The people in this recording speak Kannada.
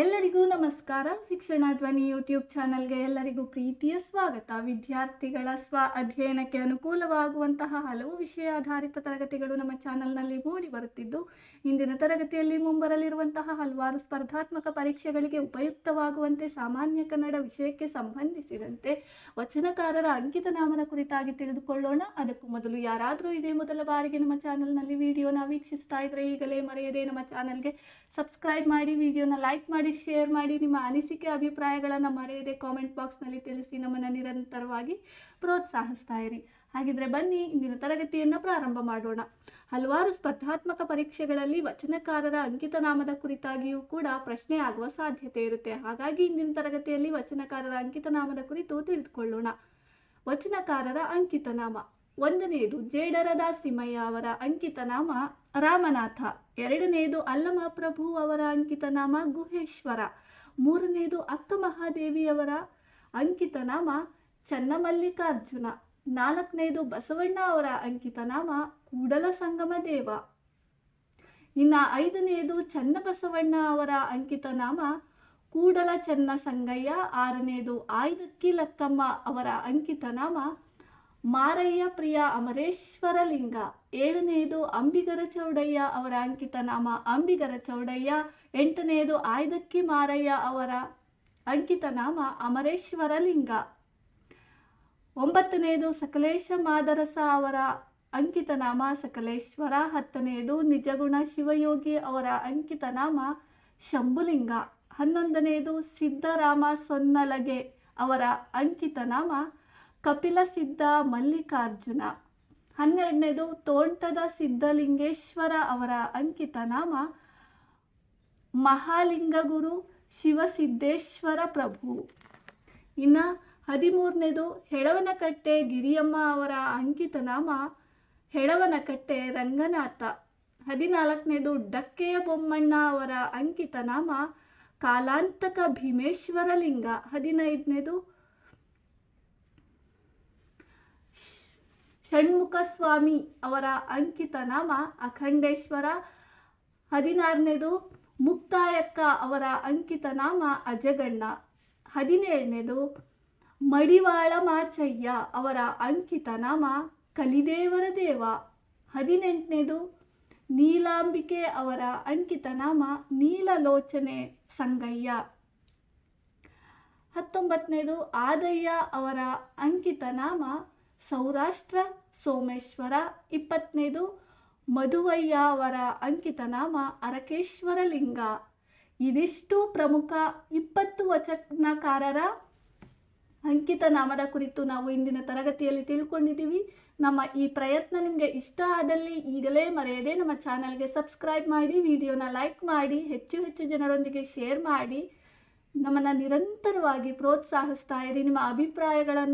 ಎಲ್ಲರಿಗೂ ನಮಸ್ಕಾರ. ಶಿಕ್ಷಣ ಧ್ವನಿ ಯೂಟ್ಯೂಬ್ ಚಾನಲ್ಗೆ ಎಲ್ಲರಿಗೂ ಪ್ರೀತಿಯ ಸ್ವಾಗತ. ವಿದ್ಯಾರ್ಥಿಗಳ ಸ್ವ ಅಧ್ಯಯನಕ್ಕೆ ಅನುಕೂಲವಾಗುವಂತಹ ಹಲವು ವಿಷಯ ಆಧಾರಿತ ತರಗತಿಗಳು ನಮ್ಮ ಚಾನಲ್ನಲ್ಲಿ ಮೂಡಿ ಬರುತ್ತಿದ್ದು, ಇಂದಿನ ತರಗತಿಯಲ್ಲಿ ಮುಂಬರಲಿರುವಂತಹ ಹಲವಾರು ಸ್ಪರ್ಧಾತ್ಮಕ ಪರೀಕ್ಷೆಗಳಿಗೆ ಉಪಯುಕ್ತವಾಗುವಂತೆ ಸಾಮಾನ್ಯ ಕನ್ನಡ ವಿಷಯಕ್ಕೆ ಸಂಬಂಧಿಸಿದಂತೆ ವಚನಕಾರರ ಅಂಕಿತ ನಾಮನ ಕುರಿತಾಗಿ ತಿಳಿದುಕೊಳ್ಳೋಣ. ಅದಕ್ಕೂ ಮೊದಲು ಯಾರಾದರೂ ಇದೇ ಮೊದಲ ಬಾರಿಗೆ ನಮ್ಮ ಚಾನಲ್ನಲ್ಲಿ ವಿಡಿಯೋನ ವೀಕ್ಷಿಸ್ತಾ ಇದ್ರೆ ಈಗಲೇ ಮರೆಯದೆ ನಮ್ಮ ಚಾನಲ್ಗೆ ಸಬ್ಸ್ಕ್ರೈಬ್ ಮಾಡಿ, ವಿಡಿಯೋನ ಲೈಕ್ ಮಾಡಿ. ಶೇರ್ ಮಾಡಿ ನಿಮ್ಮ ಅನಿಸಿಕೆ, ಅಭಿಪ್ರಾಯಗಳನ್ನು ಮರೆಯದೆ ಕಾಮೆಂಟ್ ಬಾಕ್ಸ್ನಲ್ಲಿ ತಿಳಿಸಿ ನಮ್ಮನ್ನು ನಿರಂತರವಾಗಿ ಪ್ರೋತ್ಸಾಹಿಸ್ತಾ ಇರಿ. ಹಾಗಿದ್ರೆ ಬನ್ನಿ, ಇಂದಿನ ತರಗತಿಯನ್ನು ಪ್ರಾರಂಭ ಮಾಡೋಣ. ಹಲವಾರು ಸ್ಪರ್ಧಾತ್ಮಕ ಪರೀಕ್ಷೆಗಳಲ್ಲಿ ವಚನಕಾರರ ಅಂಕಿತ ನಾಮದ ಕುರಿತಾಗಿಯೂ ಕೂಡ ಪ್ರಶ್ನೆ ಆಗುವ ಸಾಧ್ಯತೆ ಇರುತ್ತೆ. ಹಾಗಾಗಿ ಇಂದಿನ ತರಗತಿಯಲ್ಲಿ ವಚನಕಾರರ ಅಂಕಿತ ನಾಮದ ಕುರಿತು ತಿಳಿದುಕೊಳ್ಳೋಣ. ವಚನಕಾರರ ಅಂಕಿತ ನಾಮ. ಒಂದನೆಯದು ಜೇಡರದ ಸಿಮಯ್ಯ ಅವರ ಅಂಕಿತ ನಾಮ ರಾಮನಾಥ ಎರಡನೆಯದು ಅಲ್ಲಮ ಪ್ರಭು ಅವರ ಅಂಕಿತ ನಾಮ ಗುಹೇಶ್ವರ ಮೂರನೆಯದು ಅಕ್ಕ ಮಹಾದೇವಿಯವರ ಅಂಕಿತ ನಾಮ ಚನ್ನಮಲ್ಲಿಕಾರ್ಜುನ ನಾಲ್ಕನೆಯದು ಬಸವಣ್ಣ ಅವರ ಅಂಕಿತ ನಾಮ ಕೂಡಲ ಸಂಗಮ ದೇವ ಇನ್ನು ಐದನೆಯದು ಚನ್ನಬಸವಣ್ಣ ಅವರ ಅಂಕಿತ ನಾಮ ಕೂಡಲ ಚನ್ನ ಸಂಗಯ್ಯ ಆರನೆಯದು ಆಯ್ದಕ್ಕಿ ಲಕ್ಕಮ್ಮ ಅವರ ಅಂಕಿತ ನಾಮ ಮಾರಯ್ಯ ಪ್ರಿಯ ಅಮರೇಶ್ವರ ಲಿಂಗ ಏಳನೆಯದು ಅಂಬಿಗರ ಚೌಡಯ್ಯ ಅವರ ಅಂಕಿತ ನಾಮ. ಅಂಬಿಗರ ಚೌಡಯ್ಯ ಎಂಟನೆಯದು ಆಯ್ದಕ್ಕಿ ಮಾರಯ್ಯ ಅವರ ಅಂಕಿತ ನಾಮ ಅಮರೇಶ್ವರ ಲಿಂಗ ಒಂಬತ್ತನೆಯದು ಸಕಲೇಶ ಮಾದರಸ ಅವರ ಅಂಕಿತ ನಾಮ ಸಕಲೇಶ್ವರ. ಹತ್ತನೆಯದು ನಿಜಗುಣ ಶಿವಯೋಗಿ ಅವರ ಅಂಕಿತ ನಾಮ ಶಂಭುಲಿಂಗ. ಹನ್ನೊಂದನೆಯದು ಸಿದ್ದರಾಮ ಸೊನ್ನಲಗೆ ಅವರ ಅಂಕಿತ ನಾಮ ಕಪಿಲ ಸಿದ್ಧ ಮಲ್ಲಿಕಾರ್ಜುನ. ಹನ್ನೆರಡನೇದು ತೋಂಟದ ಸಿದ್ಧಲಿಂಗೇಶ್ವರ ಅವರ ಅಂಕಿತ ನಾಮ ಮಹಾಲಿಂಗಗುರು ಶಿವಸಿದ್ದೇಶ್ವರ ಪ್ರಭು. ಇನ್ನು ಹದಿಮೂರನೇದು ಹೆಳವನಕಟ್ಟೆ ಗಿರಿಯಮ್ಮ ಅವರ ಅಂಕಿತ ನಾಮ ಹೆಳವನಕಟ್ಟೆ ರಂಗನಾಥ. ಹದಿನಾಲ್ಕನೇದು ಡಕ್ಕೆಯ ಬೊಮ್ಮಣ್ಣ ಅವರ ಅಂಕಿತ ನಾಮ ಕಾಲಾಂತಕ ಭೀಮೇಶ್ವರ ಲಿಂಗ ಹದಿನೈದನೇದು ಷಣ್ಮುಖ ಸ್ವಾಮಿ ಅವರ ಅಂಕಿತ ನಾಮ ಅಖಂಡೇಶ್ವರ. ಹದಿನಾರನೇದು ಮುಕ್ತಾಯಕ್ಕ ಅವರ ಅಂಕಿತ ನಾಮ ಅಜಗಣ್ಣ. ಹದಿನೇಳನೇದು ಮಡಿವಾಳ ಮಾಚಯ್ಯ ಅವರ ಅಂಕಿತ ನಾಮ ಕಲಿದೇವರ ದೇವ. ಹದಿನೆಂಟನೇದು ನೀಲಾಂಬಿಕೆ ಅವರ ಅಂಕಿತ ನಾಮ ನೀಲಲೋಚನೆ ಸಂಗಯ್ಯ. ಹತ್ತೊಂಬತ್ತನೇದು ಆದಯ್ಯ ಅವರ ಅಂಕಿತ ನಾಮ ಸೌರಾಷ್ಟ್ರ ಸೋಮೇಶ್ವರ. ಇಪ್ಪತ್ತನೇದು ಮಧುವಯ್ಯ ಅವರ ಅಂಕಿತ ನಾಮ ಅರಕೇಶ್ವರ ಲಿಂಗ ಇದಿಷ್ಟು ಪ್ರಮುಖ ಇಪ್ಪತ್ತು ವಚನಕಾರರ ಅಂಕಿತ ನಾಮದ ಕುರಿತು ನಾವು ಇಂದಿನ ತರಗತಿಯಲ್ಲಿ ತಿಳ್ಕೊಂಡಿದ್ದೀವಿ. ನಮ್ಮ ಈ ಪ್ರಯತ್ನ ನಿಮಗೆ ಇಷ್ಟ ಆದಲ್ಲಿ ಈಗಲೇ ಮರೆಯದೆ ನಮ್ಮ ಚಾನಲ್ಗೆ ಸಬ್ಸ್ಕ್ರೈಬ್ ಮಾಡಿ, ವಿಡಿಯೋನ ಲೈಕ್ ಮಾಡಿ, ಹೆಚ್ಚು ಹೆಚ್ಚು ಜನರೊಂದಿಗೆ ಶೇರ್ ಮಾಡಿ. ನಮ್ಮನ್ನು ನಿರಂತರವಾಗಿ ಪ್ರೋತ್ಸಾಹಿಸ್ತಾ ಇರಿ, ನಿಮ್ಮ ಅಭಿಪ್ರಾಯಗಳನ್ನು